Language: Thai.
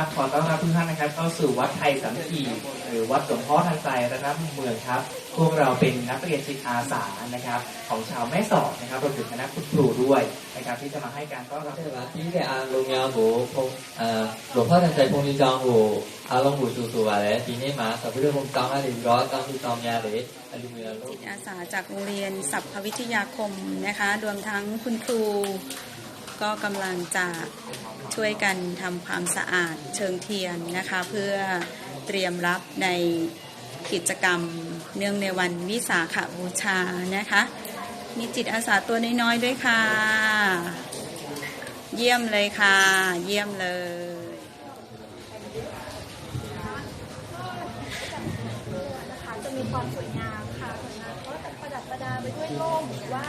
ับขอต้อนรับทุกท่านนะครับเข้าสู่วัดไทยสัมพีหรือวัดหลวงพ่อทันใจระนับเมืองครับ พวกเราเป็นนักเรียนจิตอาสานะครับ ของชาวแม่สอดนะครับรวมถึงคณะคุณครูด้วยนะครับที่จะมาให้การต้อนรับที่วัดที่เนี่อาลงยาหูพงหลวงพ่อทันใจพงศ์จองหูอาลงหูสู่สู่อะไรปีนี้มาสัพพุทธพงศ์จองอาลิร้อยจองที่จองยาหรืออาลิเมียจิตอาสาจากโรงเรียนสัพพวิทยาคมนะคะรวมทั้งคุณครูก็กำลังจะ ช่วยกันทำความสะอาดเชิงเทียนนะคะ เพื่อเตรียมรับในกิจกรรมเนื่องในวันวิสาขบูชานะคะ มีจิตอาสาตัวน้อยๆด้วยค่ะ เยี่ยมเลยค่ะ เยี่ยมเลยจะมีความสวยงามค่ะสวยงามเพราะแต่ประดับประดาไปด้วยโล่มหรือว่า